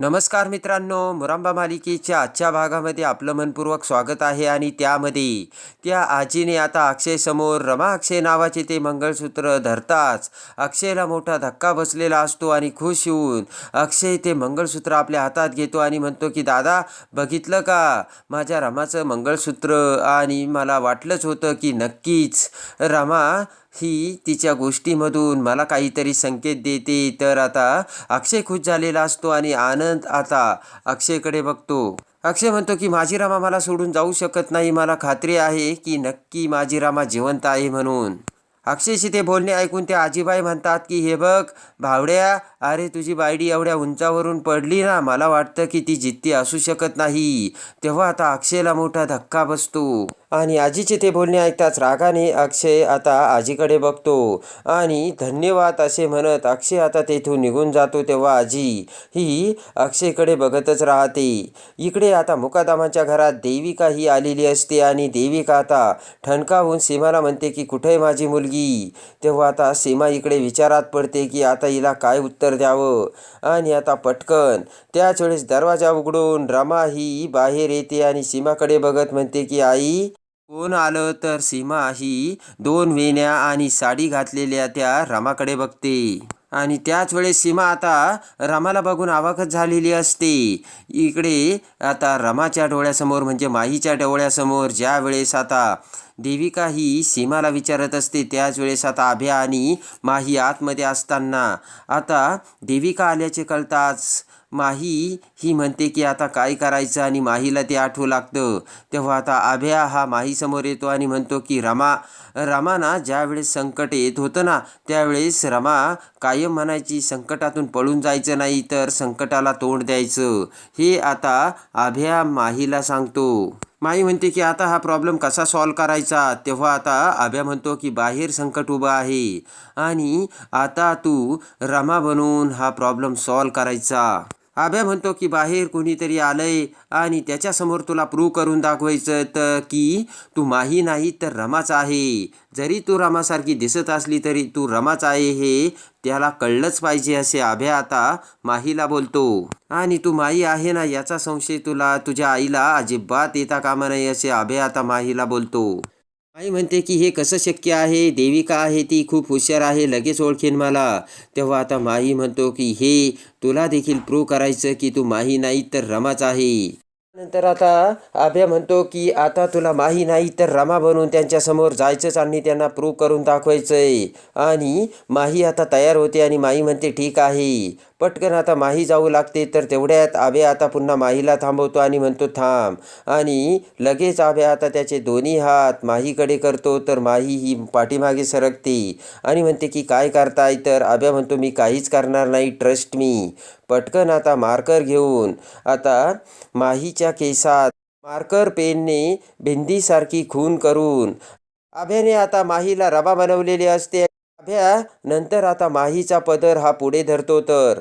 नमस्कार मित्रांनो मुरांबा मालिकेच्या आजच्या भागामध्ये आपलं मनपूर्वक स्वागत आहे आणि त्यामध्ये त्या आजीने आता अक्षयसमोर रमा अक्षय नावाचे ते मंगळसूत्र धरताच अक्षयला मोठा धक्का बसलेला असतो आणि खुश होऊन अक्षय ते मंगळसूत्र आपल्या हातात घेतो आणि म्हणतो की दादा बघितलं का? माझ्या रमाचं मंगळसूत्र आणि मला वाटलंच होतं की नक्कीच रमा ही तिच्या गोष्टीमधून मला काहीतरी संकेत देते. तर आता अक्षय खुश झालेला असतो आणि आनंद आता अक्षयकडे बघतो. अक्षय म्हणतो की माझीरामा मला सोडून जाऊ शकत नाही. मला खात्री आहे की नक्की माझीरामा जिवंत आहे म्हणून. अक्षयशी ते बोलणे ऐकून ते आजीबाई म्हणतात की हे बघ भावड्या अरे तुझी बायडी एवढ्या उंचावरून पडली ना मला वाटतं की ती जित्ती असू शकत नाही. तेव्हा आता अक्षयला मोठा धक्का बसतो. आणि आजीचे ते बोलणे ऐकताच रागाने अक्षय आता आजीकडे बघतो. आणि धन्यवाद असे म्हणत अक्षय आता तेथून निघून जातो तेव्हा आजी ही अक्षयकडे बघतच राहते. इकडे आता मुकादामाच्या घरात देविका ही आलेली असते आणि देविका आता ठणकावून सीमाला म्हणते की कुठे माझी मुलगी? तेव्हा आता सीमा इकडे विचारात पडते की आता हिला काय उत्तर द्यावं? आणि आता पटकन त्याच वेळेस दरवाजा उघडून रमा ही बाहेर येते आणि सीमाकडे बघत म्हणते की आई कोण आलं तर सीमा ही दोन वेण्या आणि साडी घातलेल्या त्या रामाकडे बघते. आणि त्याच वेळेस सीमा आता रमाला बघून आवाकच झालेली असते. इकडे आता रमाच्या डोळ्यासमोर म्हणजे माहीच्या डोळ्यासमोर ज्या वेळेस आता देविका ही सीमाला विचारत असते. त्याच वेळेस आता अभ्या आणि माही आतमध्ये असताना. आता देविका आल्याचे कळताच माही ही म्हणते की आता काय करायचं? आणि माहीला ते आठवू लागतं. तेव्हा आता आभ्या हा माहीसमोर येतो आणि म्हणतो की रमा रमाना ज्यावेळेस संकट येत होतं ना त्यावेळेस रमा कायम म्हणायची संकटातून पळून जायचं नाही तर संकटाला तोंड द्यायचं. हे आता आभ्या माहीला सांगतो. माई म्हणते की आता हा प्रॉब्लेम कसा सॉल्व करायचा? तेव्हा आता आभ्या म्हणतो की बाहेर संकट उभं आहे आणि आता तू रमा बनवून हा प्रॉब्लेम सॉल्व करायचा. आभ्या म्हणतो की बाहेर कोणीतरी आलंय आणि त्याच्यासमोर तुला प्रूव्ह करून दाखवायचं तर की तू माही नाही तर रमाच आहे. जरी तू रमासारखी दिसत असली तरी तू रमाच आहे हे त्याला कळलंच पाहिजे असे आभ्या आता माहीला बोलतो. आणि तू माई आहे ना याचा संशय तुला तुझ्या आईला अजिबात येता कामा नाही असे आभ्या आता माहीला बोलतो. आई म्हणते की हे कसं शक्य आहे? देविका आहे ती? खूप हुशार आहे लगेच ओळखेन मला. तेव्हा आता माही म्हणतो की हे तुला देखील प्रूव्ह करायचं की तू माही नाही तर रमाच आहे. नंतर आता आभ्या म्हणतो की आता तुला माही नाही तर रमा बनून त्यांच्यासमोर जायचंच आणि त्यांना प्रूव्ह करून दाखवायचंय. आणि माही आता तयार होते आणि माही म्हणते ठीक आहे. पटकन आता माही जाऊ लागते तर तेवढ्यात आबे आता पुन्हा माहीला थांबवतो आणि म्हणतो थांब. आणि लगेच आबे आता त्याचे दोन्ही हात माहीकडे करतो तर माही ही पाठीमागे सरकते आणि म्हणते की काय करताय? तर आब्या म्हणतो मी काहीच करणार नाही ट्रस्ट मी पटकन आता मार्कर घेऊन आता माहीच्या केसात मार्कर पेनने भिंदीसारखी खून करून आभ्याने आता माहीला रबा बनवलेली असते. नंतर आता माहीचा पदर हा पुढे धरतो तर.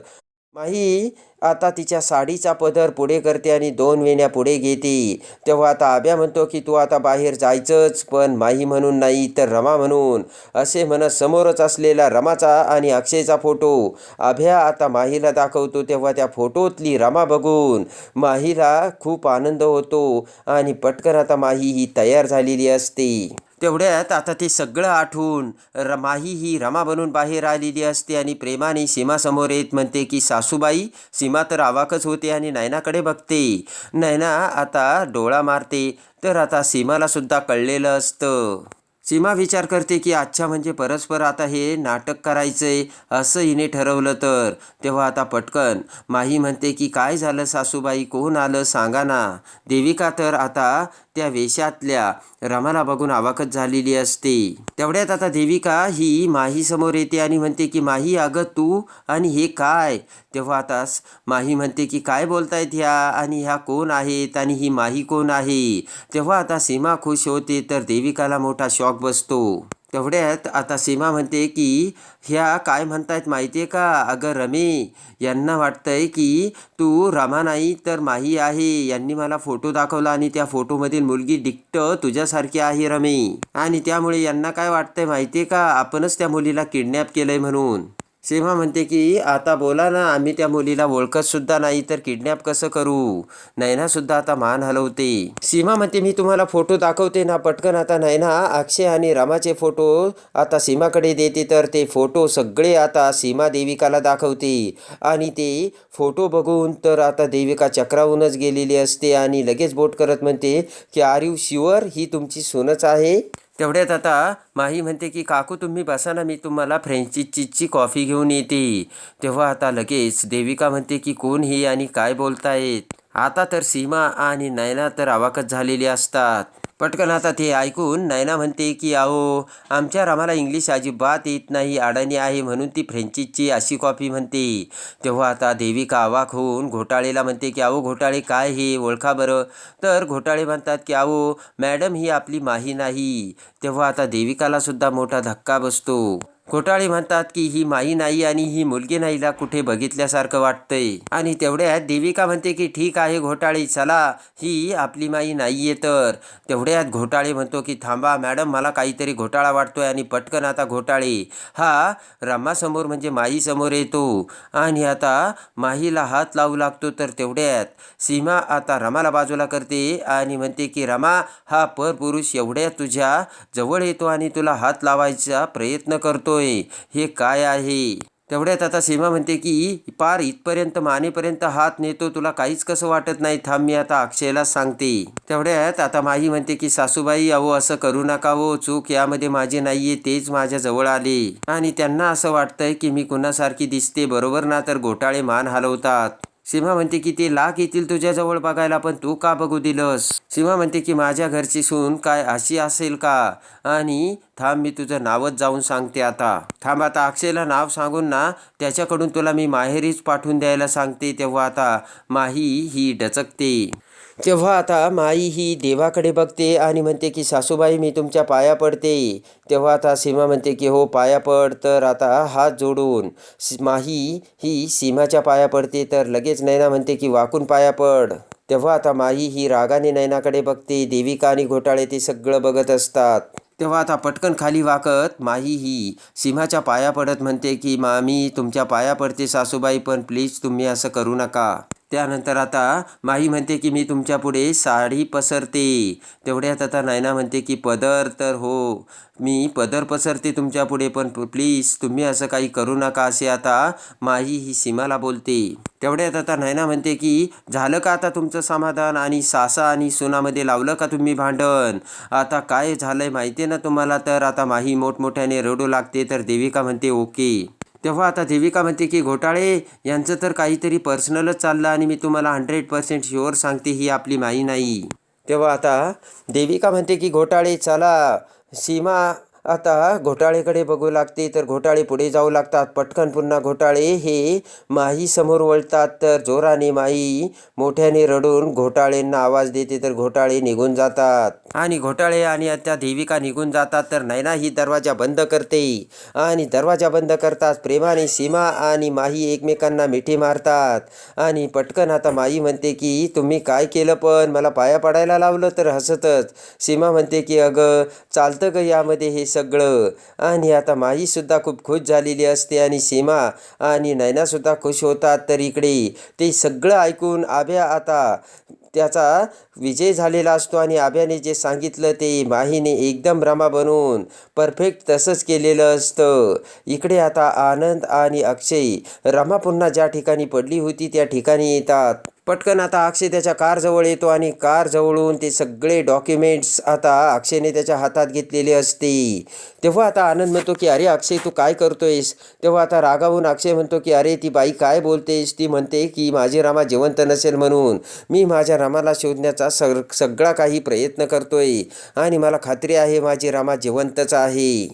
माही आता तिच्या साडीचा पदर पुढे करते आणि दोन वेण्या पुढे घेते. तेव्हा आता आब्या म्हणतो की तू आता बाहेर जायचंच पण माही म्हणून नाही तर रमा म्हणून. असे म्हणत समोरच असलेला रमाचा आणि अक्षयचा फोटो. आभ्या आता माहीला दाखवतो तेव्हा त्या फोटोतली रमा बघून माहीला खूप आनंद होतो आणि पटकन आता माही ही तयार झालेली असते. तेवढ्यात आता ते सगळं आठवून रमाही ही रमा बनून बाहेर आलेली असते आणि प्रेमाने सीमासमोर येत म्हणते की सासूबाई सीमा तर आवाकच होते आणि नयनाकडे बघते. नयना आता डोळा मारते तर आता सीमालासुद्धा कळलेलं असतं. सीमा विचार करते की अच्छा म्हणजे परस्पर आता हे नाटक करायचंय असं हिने ठरवलं तर. तेव्हा आता पटकन माही म्हणते की काय झालं सासूबाई? कोण आलं? सांगा ना. देविका तर आता त्या वेशातल्या रमाला बघून आवाकत झालेली असते. तेवढ्यात आता देविका ही माही समोर येते आणि म्हणते की माही अगं तू आणि हे काय? तेव्हा आता माही म्हणते की काय बोलतायत ह्या? आणि ह्या कोण आहेत? आणि ही माही कोण आहे? तेव्हा आता सीमा खुश होते तर देविकाला मोठा शॉक बसतो. तेवढ्यात आता सीमा म्हणते की ह्या काय म्हणतायत माहिती आहे का? अगं रमे यांना वाटतंय की तू रमा नाही तर माही आहे. यांनी मला फोटो दाखवला आणि त्या फोटोमधील मुलगी डिक्ट तुझ्यासारखी आहे रमे. आणि त्यामुळे यांना काय वाटतंय माहिती आहे का? आपणच त्या मुलीला किडनॅप केलंय म्हणून. सीमा म्हणते की आता बोला ना आम्ही त्या मुलीला ओळखतसुद्धा नाही तर किडनॅप कसं करू? नैनासुद्धा आता मान हलवते. सीमा म्हणते मी तुम्हाला फोटो दाखवते ना पटकन आता नैना अक्षय आणि रामाचे फोटो आता सीमाकडे देते तर ते फोटो सगळे आता सीमा देविकाला दाखवते. आणि ते फोटो बघून तर आता देविका चक्रावूनच गेलेली असते आणि लगेच बोट करत म्हणते की आर यू शुअर ही तुमची सोनच आहे? तेवढ्यात आता माही म्हणते की काकू तुम्ही बसा ना मी तुम्हाला फ्रेंची चीजची कॉफी घेऊन येते. तेव्हा आता लगेच देविका म्हणते की कोण ही आणि काय बोलतायत? आता तर सीमा आणि नयना तर आवाकच झालेली असतात. पटकन आता ते ऐकून नयना म्हणते की अहो आमच्या रामाला इंग्लिश अजिबात येत नाही अडाणी आहे म्हणून ती फ्रेंचीची अशी कॉफी म्हणते. तेव्हा आता देविका आवाक होऊन घोटाळेला म्हणते की अहो घोटाळे काय हे? ओळखा बरं. तर घोटाळे म्हणतात की अहो मॅडम ही आपली माही नाही. तेव्हा आता देविकाला सुद्धा मोठा धक्का बसतो. घोटाळे म्हणतात की ही माई नाही आणि ही मुलगी नाहीला कुठे बघितल्यासारखं वाटतंय. आणि तेवढ्यात देविका म्हणते की ठीक आहे घोटाळे चला. ही आपली माई नाहीये तर. तेवढ्यात घोटाळे म्हणतो की थांबा मॅडम मला काहीतरी घोटाळा वाटतोय आणि पटकन आता घोटाळे. हा रमासमोर म्हणजे माईसमोर येतो. आणि आता माहीला हात लावू लागतो तर तेवढ्यात. सीमा आता रमाला बाजूला करते आणि म्हणते की रमा हा परपुरुष एवढ्या तुझ्या जवळ येतो आणि तुला हात लावायचा प्रयत्न करतो करतोय हे काय आहे? तेवढ्यात आता सीमा म्हणते की पार इथपर्यंत मानेपर्यंत हात नेतो तुला काहीच कसं वाटत नाही? थांब मी आता अक्षयला सांगते. तेवढ्यात आता माही म्हणते की सासूबाई अहो असं करू नका हो चूक यामध्ये माझी नाहीये तेच माझ्या जवळ आले. आणि त्यांना असं वाटतंय की मी कुणासारखी दिसते बरोबर ना? तर घोटाळे मान हलवतात. सीमा म्हणते की ते लाख येतील तुझ्याजवळ बघायला पण तू का बघू दिलंस? सीमा म्हणते की माझ्या घरची सून काय अशी असेल का? आणि थांब मी तुझं नावच जाऊन सांगते आता. थांब आता अक्षयला नाव सांगून ना त्याच्याकडून तुला मी माहेरीच पाठवून द्यायला सांगते तेव्हा आता माही ही डचकते. तेव्हा आता माई ही देवाकडे बघते आणि म्हणते की सासूबाई मी तुमच्या पाया पडते. तेव्हा आता सीमा म्हणते की हो पाया पड तर आता हात जोडून. माही ही सीमाच्या पाया पडते तर लगेच नैना म्हणते की वाकून पाया पड. तेव्हा आता माही ही रागाने नैनाकडे बघते देविका आणि घोटाळे ते सगळं बघत असतात. तेव्हा आता पटकन खाली वाकत माही ही सीमाच्या पाया पडत म्हणते की मामी तुमच्या पाया पडते सासूबाई पण प्लीज तुम्ही असं करू नका. त्यानंतर आता माही म्हणते की मी तुमच्यापुढे साडी पसरते. तेवढ्यात आता नायना म्हणते की पदर तर हो मी पदर पसरते तुमच्यापुढे पण प्लीज तुम्ही असं काही करू नका असे आता माही ही सीमाला बोलते. तेवढ्यात आता नयना म्हणते की झालं का आता तुमचं समाधान आणि सासा आणि सोनामध्ये लावलं का तुम्ही भांडण? आता काय झालंय माहिती आहे ना तुम्हाला? तर आता माही मोठमोठ्याने रडू लागते तर देविका म्हणते ओके. तेव्हा आता देविका म्हणते की घोटाळे यांचं तर काहीतरी पर्सनलच चाललं आणि मी तुम्हाला हंड्रेड पर्सेंट शुअर सांगते ही आपली माई नाही. तेव्हा आता देविका म्हणते की घोटाळे चला. सीमा आता घोटाळेकडे बघू लागते तर घोटाळे पुढे जाऊ लागतात. पटकन पुन्हा घोटाळे. हे माही समोर वळतात तर जोराने माई मोठ्याने रडून घोटाळेंना आवाज देते तर घोटाळे निघून जातात. आणि घोटाळे आणि त्या देविका निघून जातात तर नैना ही दरवाजा बंद करते. आणि दरवाजा बंद करतात प्रेमाने सीमा आणि माही एकमेकांना मिठी मारतात. आणि पटकन आता माई म्हणते की तुम्ही काय केलं पण? मला पाया पडायला लावलं तर हसतच. सीमा म्हणते की अगं चालतं ग यामध्ये हे सगळं. आणि आता माहीसुद्धा खूप खुश झालेली असते आणि सीमा आणि नैनासुद्धा खुश होतात तर इकडे. ते सगळं ऐकून आभ्या आता त्याचा विजय झालेला असतो आणि आभ्याने जे सांगितलं ते माहीने एकदम रमा बनवून परफेक्ट तसंच केलेलं असतं. इकडे आता आनंद आणि अक्षय रमा पुन्हा ज्या ठिकाणी पडली होती त्या ठिकाणी येतात. पटकन आता अक्षय त्याच्या कारजवळ येतो आणि कार जवळून ते सगळे डॉक्युमेंट्स आता अक्षयने त्याच्या हातात घेतलेले असते. तेव्हा आता आनंद म्हणतो की अरे अक्षय तू काय करतोयस? तेव्हा आता रागावून अक्षय म्हणतो की अरे ती बाई काय बोलतेस? ती म्हणते की माझी रामा जिवंत नसेल म्हणून. मी माझ्या रामाला शोधण्याचा सग सगळा काही प्रयत्न करतोय आणि मला खात्री आहे माझी रामा जिवंतच आहे.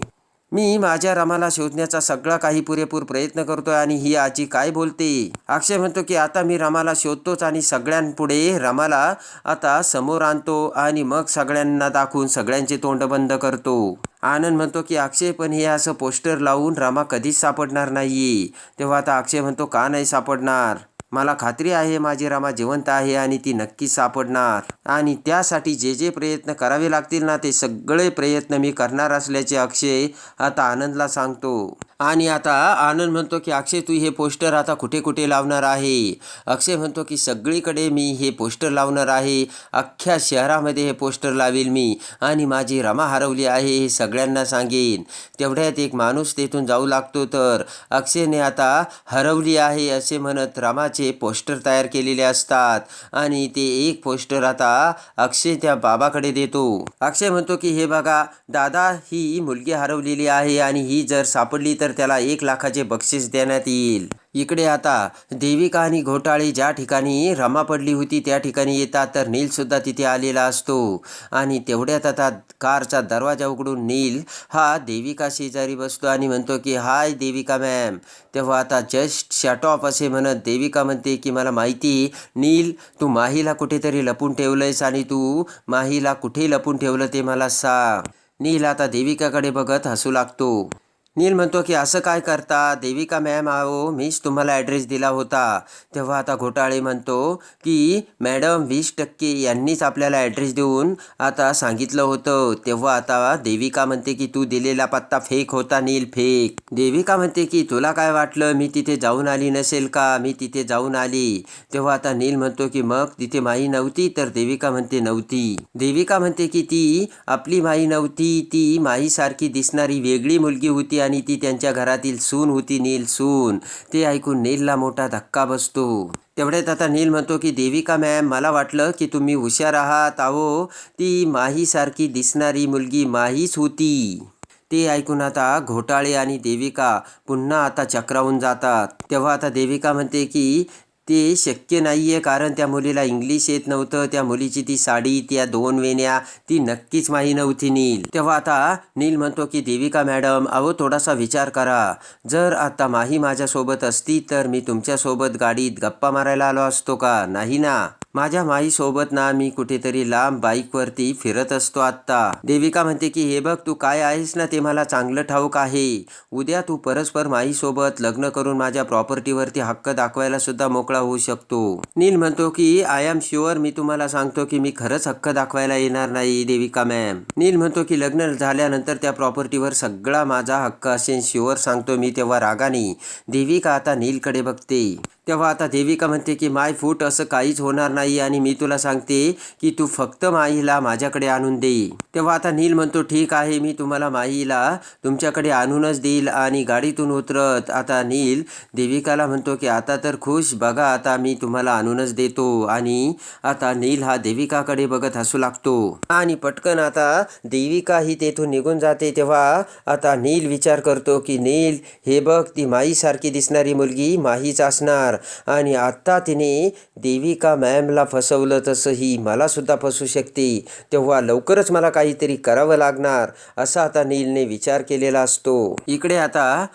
मी माझ्या रमाला शोधण्याचा सगळा काही पुरेपूर प्रयत्न करतोय आणि ही आजी काय बोलते? अक्षय म्हणतो की आता मी रमाला शोधतोच आणि सगळ्यांपुढे रमाला आता समोर आणतो आणि मग सगळ्यांना दाखवून सगळ्यांचे तोंड बंद करतो. आनंद म्हणतो की अक्षय पण हे असं पोस्टर लावून रमा कधीच सापडणार नाही तेव्हा आता अक्षय म्हणतो का नाही सापडणार? मला खात्री आहे माझी रमा जिवंत आहे आणि ती नक्कीच सापडणार. आणि त्यासाठी जे जे प्रयत्न करावे लागतील ना ते सगळे प्रयत्न मी करणार असल्याचे अक्षय आता आनंदला सांगतो. आणि आता आनंद म्हणतो की अक्षय तू हे पोस्टर आता कुठे कुठे लावणार आहे? अक्षय म्हणतो की सगळीकडे मी हे पोस्टर लावणार आहे. अख्ख्या शहरामध्ये हे पोस्टर लावेल मी आणि माझी रमा हरवली आहे हे सगळ्यांना सांगेन. तेवढ्यात एक माणूस तेथून जाऊ लागतो तर अक्षयने आता हरवली आहे असे म्हणत रमाचे पोस्टर तयार केलेले असतात आणि ते एक पोस्टर आता अक्षय त्या बाबाकडे देतो. अक्षय म्हणतो की हे बघा दादा ही मुलगी हरवलेली आहे आणि ही जर सापडली तर तर त्याला एक लाखाचे बक्षीस देण्यात येईल. इकडे आता देविका आणि घोटाळे ज्या ठिकाणी रमा पडली होती त्या ठिकाणी येतात तर नीलसुद्धा तिथे आलेला असतो. आणि तेवढ्यात आता कारचा दरवाजा उघडून नील हा देविका शेजारी बसतो आणि म्हणतो की हाय देविका मॅम. तेव्हा आता जस्ट शट ऑफ असे म्हणत देविका म्हणते की मला माहिती नील तू माहीला कुठेतरी लपून ठेवलंयस आणि तू माहीला कुठे लपून ठेवलं ते मला सांग. नील आता देविकाकडे बघत हसू लागतो. नील म्हणतो की असं काय करता? देविका मॅम आहो मीच तुम्हाला ॲड्रेस दिला होता. तेव्हा आता घोटाळे म्हणतो की मॅडम वीस टक्के यांनीच आपल्याला ॲड्रेस देऊन आता सांगितलं होतं. तेव्हा आता देविका म्हणते की तू दिलेला पत्ता फेक होता नील फेक देविका म्हणते की तुला काय वाटलं? मी तिथे जाऊन आली नसेल का? मी तिथे जाऊन आली. तेव्हा आता नील म्हणतो की मग तिथे माई नव्हती? तर देविका म्हणते नव्हती. देविका म्हणते की ती आपली माई नव्हती. ती माईसारखी दिसणारी वेगळी मुलगी होती आणि ती त्यांच्या घरातील सून होती नील सून. ते ऐकून नीलला मोठा धक्का बसतो. तेवढ्यात आता नील म्हणतो की देविका मॅम मला वाटलं की तुम्ही हुशार आहात. आहो ती माहीसारखी दिसणारी मुलगी माहीच होती. ते ऐकून आता घोटाळे आणि देविका पुन्हा आता चक्रावून जातात. तेव्हा आता देविका म्हणते की ते शक्य नाही आहे कारण त्या मुलीला इंग्लिश येत नव्हतं. त्या मुलीची ती साडी त्या दोन वेण्या ती नक्कीच माही नव्हती नील. तेव्हा आता नील म्हणतो की देविका मॅडम अहो थोडासा विचार करा. जर आता माही माझ्यासोबत असती तर मी तुमच्यासोबत गाडीत गप्पा मारायला आलो असतो का? नाही ना? माझ्या माईसोबत ना मी कुठेतरी लांब बाईकवरती फिरत असतो आत्ता. देविका म्हणते की हे बघ तू काय आहेस ना ते मला चांगलं ठाऊक आहे. उद्या तू परस्पर माईसोबत लग्न करून माझ्या प्रॉपर्टीवरती हक्क दाखवायला सुद्धा मोकळा होऊ शकतो. नील म्हणतो की आय एम शुअर मी तुम्हाला सांगतो की मी खरंच हक्क दाखवायला येणार नाही देविका मॅम. नील म्हणतो की लग्न झाल्यानंतर त्या प्रॉपर्टीवर सगळा माझा हक्क असेल शुअर सांगतो मी तेव्हा रागाने. देविका आता नीलकडे बघते. तेव्हा आता देविका म्हणते की माय फूट असं काहीच होणार नाही आणि मी तुला सांगते की तू फक्त माईला माझ्याकडे आणून दे. तेव्हा आता नील म्हणतो ठीक आहे मी तुम्हाला माईला तुमच्याकडे आणूनच देईल आणि गाडीतून उतरत आता नील देविकाला म्हणतो की आता तर खुश बघा आता मी तुम्हाला आणूनच देतो. आणि आता नील हा देविकाकडे बघत हसू लागतो. आणि पटकन आता देविका ही तेथून निघून जाते. तेव्हा आता नील विचार करतो की नील हे बघ ती माईसारखी दिसणारी मुलगी माहीच असणार. आणि आत्ता तिने देविका मॅमला फसवलं तसं ही मला सुद्धा फसू शकते. तेव्हा लवकरच मला काहीतरी करावं लागणार असा आता नीलने विचार केलेला असतो. इकडे आता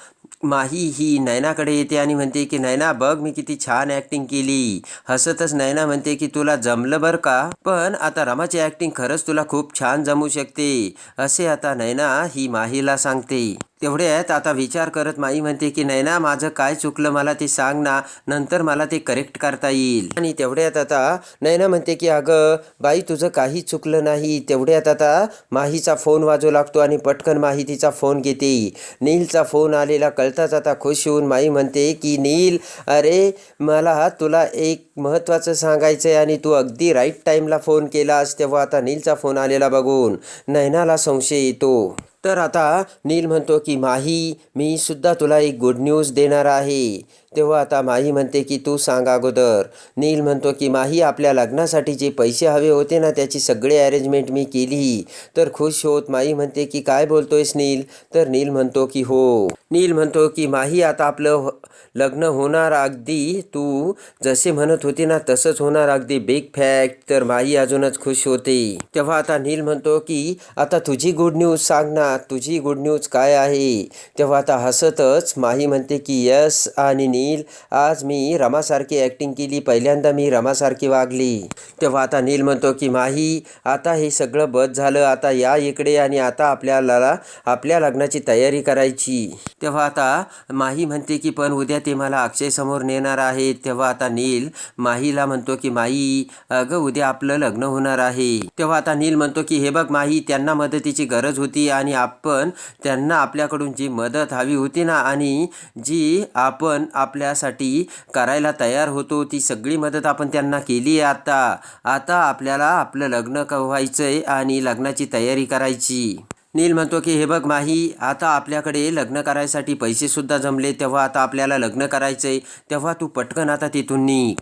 माही ही नैनाकडे येते आणि म्हणते की नैना बघ मी किती छान ॲक्टिंग केली. हसतच नैना म्हणते की तुला जमलं बरं का? पण आता रमाची ॲक्टिंग खरंच तुला खूप छान जमू शकते असे आता नैना ही माहीला सांगते. तेवढ्यात आता विचार करत माई म्हणते की नैना माझं काय चुकलं मला ते सांग ना. नंतर मला ते करेक्ट करता येईल. आणि तेवढ्यात आता. नैना म्हणते की अगं बाई तुझं काही चुकलं नाही. तेवढ्यात आता. माहीचा फोन वाजू लागतो आणि पटकन माहितीचा फोन घेते. नीलचा फोन आलेला कळताच आता खुश होऊन माई म्हणते की नील अरे मला तुला एक महत्त्वाचं सांगायचं आहे आणि तू अगदी राईट टाईमला फोन केलास तेव्हा आता नीलचा फोन आलेला बघून. नैनाला संशय येतो. तर आता नील म्हणतो की माही मी सुद्धा तुला एक गुड न्यूज देणार आहे. तेव्हा आता माही म्हणते की तू सांग अगोदर. नील म्हणतो की माही आपल्या लग्नासाठी जे पैसे हवे होते ना त्याची सगळी अरेंजमेंट मी केली. तर खुश होत माही म्हणते की काय बोलतोयस नील? तर नील म्हणतो की हो. नील म्हणतो की माही आता आपलं लग्न होणार अगदी तू जसे म्हणत होती ना तसंच होणार अगदी. बिग फॅक्ट तर माही अजूनच खुश होते. तेव्हा आता नील म्हणतो की आता तुझी गुड न्यूज सांग ना. तुझी गुड न्यूज काय आहे? तेव्हा आता हसतच माही म्हणते की यस. आणि नील नील आज मी रमासारखी ॲक्टिंग केली. पहिल्यांदा मी रमासारखी वागली. तेव्हा आता नील म्हणतो की माही आता हे सगळं बद झालं. आता या इकडे आणि आता आपल्याला आपल्या लग्नाची तयारी करायची. तेव्हा आता माही म्हणते की पण उद्या ते मला अक्षयसमोर नेणार आहेत तेव्हा आता नील माहीला म्हणतो की माही अगं उद्या आपलं लग्न होणार आहे. तेव्हा आता नील म्हणतो की हे बघ माही त्यांना मदतीची गरज होती आणि आपण त्यांना आपल्याकडून जी मदत हवी होती ना आणि जी आपण आपल्यासाठी करायला तयार होतो ती सगळी मदत आपण त्यांना केली आहे आता. आता आपल्याला आपलं लग्न क आहे आणि लग्नाची तयारी करायची. नील म्हणतो की हे बघ माही आता आपल्याकडे लग्न करायसाठी पैसेसुद्धा जमले तेव्हा आता आपल्याला लग्न करायचं आहे तेव्हा तू पटकन आता तिथून निघ.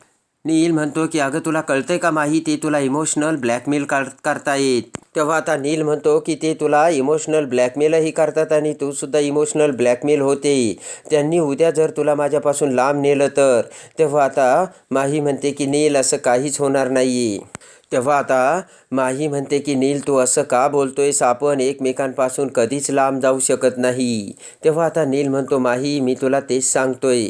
नील म्हणतो की अगं तुला कळतंय का माही ते तुला इमोशनल ब्लॅकमेल कर करतायत तेव्हा आता नील म्हणतो की ते तुला इमोशनल ब्लॅकमेलही करतात आणि तू सुद्धा इमोशनल ब्लॅकमेल होते. त्यांनी उद्या जर तुला माझ्यापासून लांब नेलं तर. तेव्हा आता माही म्हणते की नील असं काहीच होणार नाही तेव्हा आता माही म्हणते की नील तू असं का बोलतोयस? आपण एकमेकांपासून कधीच लांब जाऊ शकत नाही. तेव्हा आता नील म्हणतो माही मी तुला तेच सांगतोय.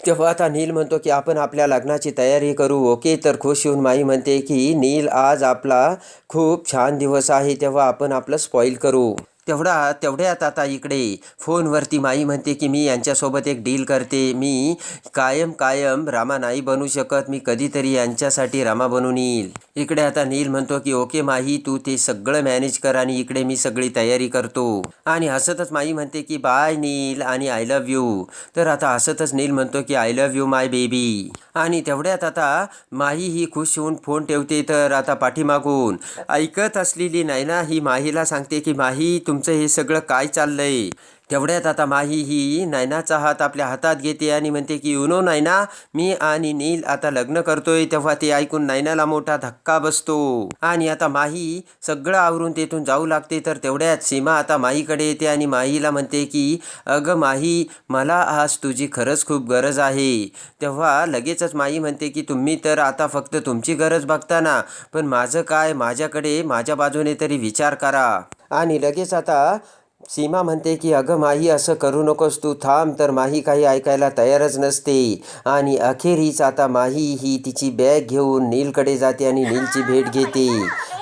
तेव्हा आता नील म्हणतो की आपण आपल्या लग्नाची तयारी करू. ओके तर खुश होऊन माई म्हणते की नील आज आपला खूप छान दिवस आहे तेव्हा आपण आपलं स्पॉईल करू. तेवढा तेवढ्यात आता इकडे फोनवरती माई म्हणते की मी यांच्यासोबत एक डील करते. मी कायम कायम रामा नाही बनू शकत. मी कधीतरी यांच्यासाठी रामा बनून येईल. इकडे आता नील म्हणतो की ओके माही तू ते सगळं मॅनेज कर आणि इकडे मी सगळी तयारी करतो. आणि हसतच माई म्हणते की बाय नील आणि आय लव्ह यू तर आता हसतच नील म्हणतो की I love you my baby आणि तेवढ्यात आता माही ही खुश होऊन फोन ठेवते तर आता पाठीमागून ऐकत असलेली नायना ही माहीला सांगते की माही तुम तुमचं हे सगळं काय चाललंय? तेवढ्यात आता माही ही नैनाचा हात आपल्या हातात घेते आणि म्हणते की युनो नैना मी आणि नील आता लग्न करतोय. तेव्हा ते ऐकून नैनाला मोठा धक्का बसतो. आणि आता माही सगळं आवरून तेथून जाऊ लागते. तर तेवढ्यात सीमा आता माहीकडे येते आणि माहीला म्हणते की अगं माही मला आज तुझी खरंच खूप गरज आहे. तेव्हा लगेचच माई म्हणते की तुम्ही तर आता फक्त तुमची गरज बघता ना पण माझं काय? माझ्याकडे माझ्या बाजूने तरी विचार करा. आणि लगेच आता सीमा म्हणते की अगं माही असं करू नकोस तू थांब तर माही काही ऐकायला तयारच नसते. आणि अखेरीच आता माही ही तिची बॅग घेऊन नीलकडे जाते आणि नीलची भेट घेते.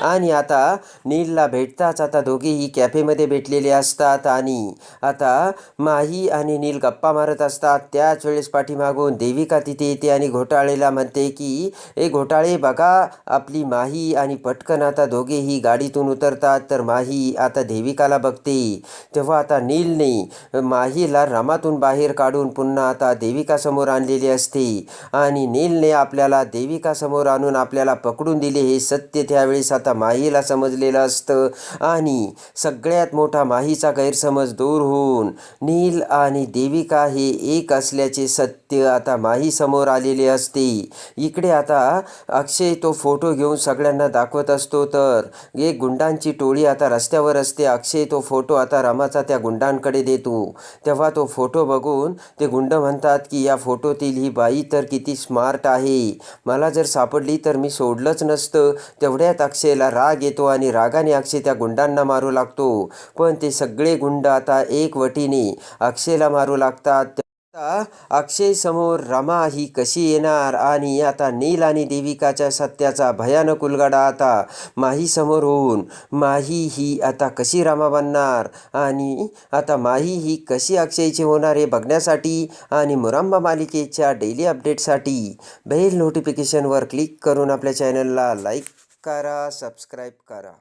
आणि आता नीलला भेटताच आता दोघेही कॅफेमध्ये भेटलेले असतात आणि आता माही आणि नील गप्पा मारत असतात. त्याच वेळेस पाठीमागून देविका तिथे येते आणि घोटाळेला म्हणते की ए घोटाळे बघा आपली माही आणि पटकन आता दोघेही गाडीतून उतरतात तर माही आता देविकाला बघते. तेव्हा आता नीलने माहीला रमातून बाहेर काढून पुन्हा आता देविकासमोर आणलेली असते. आणि नीलने आपल्याला देविकासमोर आणून आपल्याला पकडून दिले हे सत्य त्यावेळेस आता माहीला समजलेलं असतं. आणि सगळ्यात मोठा माहीचा गैरसमज दूर होऊन नील आणि देविका हे एक असल्याचे सत्य आता माही समोर आलेले असते. इकडे आता अक्षय तो फोटो घेऊन सगळ्यांना दाखवत असतो. तर एक गुंडांची टोळी आता रस्त्यावर असते. अक्षय तो फोटो आता रमाचा त्या गुंडांकडे देतो तेव्हा तो फोटो बघून ते गुंड म्हणतात की या फोटोतील ही बाई तर किती स्मार्ट आहे. मला जर सापडली तर मी सोडलंच नसतं. तेवढ्यात अक्षयला राग येतो आणि रागाने अक्षय त्या गुंडांना मारू लागतो. पण ते सगळे गुंड आता एक वटीने अक्षयला मारू लागतात. अक्षय समोर रमा ही कशी येणार? आणि आता नील आणि देविकाच्या सत्याचा भयानक उलगडा आता माही समोर होऊन माही ही आता कशी रमा बनणार? आणि आता माही ही कशी अक्षयची होणार हे बघण्यासाठी आणि मुरांबा मालिकेच्या डेली अपडेटसाठी बेल नोटिफिकेशनवर क्लिक करून आपल्या चॅनलला लाईक करा सबस्क्राईब करा.